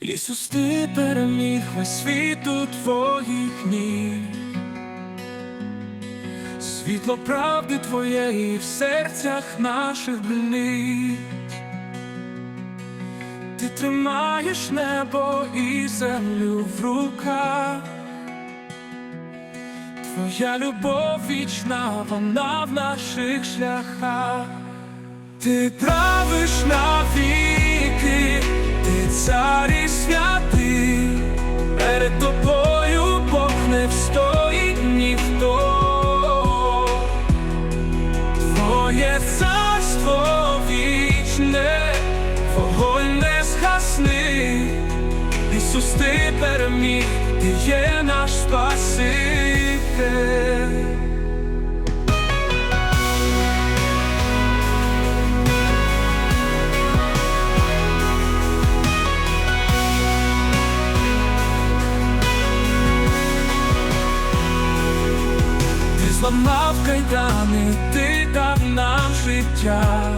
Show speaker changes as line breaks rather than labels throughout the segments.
Ісус, ти переміг весь світ у твоїх ніг. Світло правди твоєї в серцях наших блить. Ти тримаєш небо і землю в руках. Твоя любов вічна, вона в наших шляхах. Ти правиш навіки, цар і святий, перед тобою Бог не встоїть ніхто. Твоє царство вічне, вогонь не згасни. Ісус, ти переміг, ти є наш Спаситель. Ти зламав кайдани, ти дав нам життя.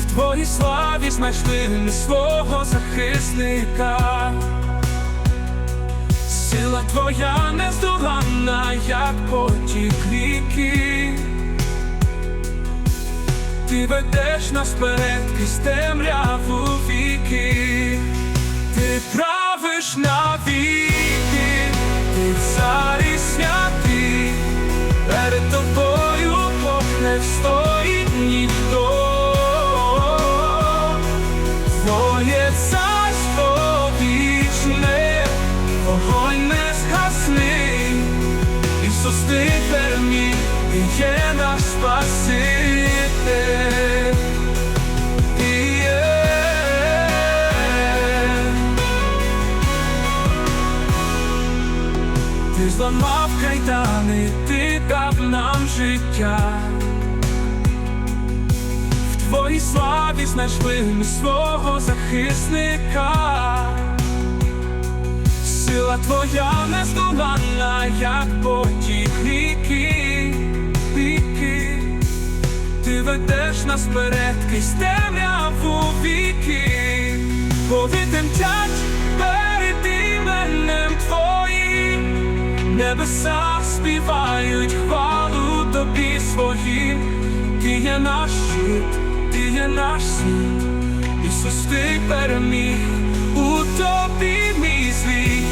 В твоїй славі знайшли ми свого захисника. Сила твоя нездоланна, як потік ріки. Ти ведеш нас вперед крізь темряву Твоє царство вічне, вогонь не згасни. Ісус, ти переміг, ти є наш Спаситель. Ти зламав кайдани, ти дав нам життя. Твоїй славі знайшли ми свого захисника. Сила твоя нездоланна, як потік ріки, ріки. Ти ведеш нас вперед крізь темряву віки, Пові тремтять перед іменем твоїм, небеса співають хвалу тобі своїм, ти є наш щит, є наш світ, Ісус, ти переміг у тобі мій світ.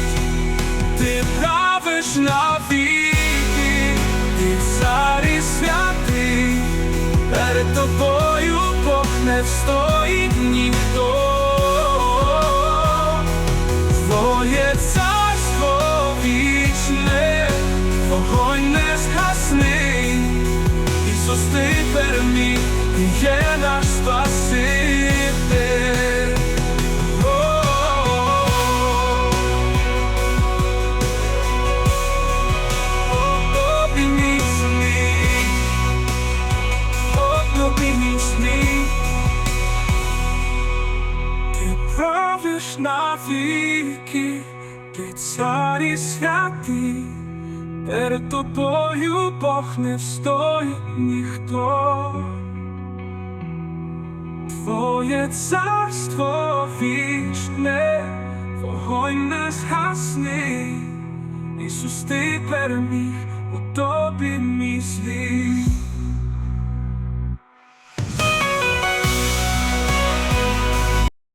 Ти правиш навіки, ти цар і святий, перед тобою Бог не встоїть ніхто. Твоє царство вічне, вогонь не згасни. Ісус, ти переміг, є наш Спаситель. О-о-о. Тобі міцний, тобі міцний, ти правиш навіки, ти цар і святий, перед тобою Бог не встоїть ніхто. Твоє царство вічне, вогонь не згасни. Ісус, ти переміг у тобі мій світ.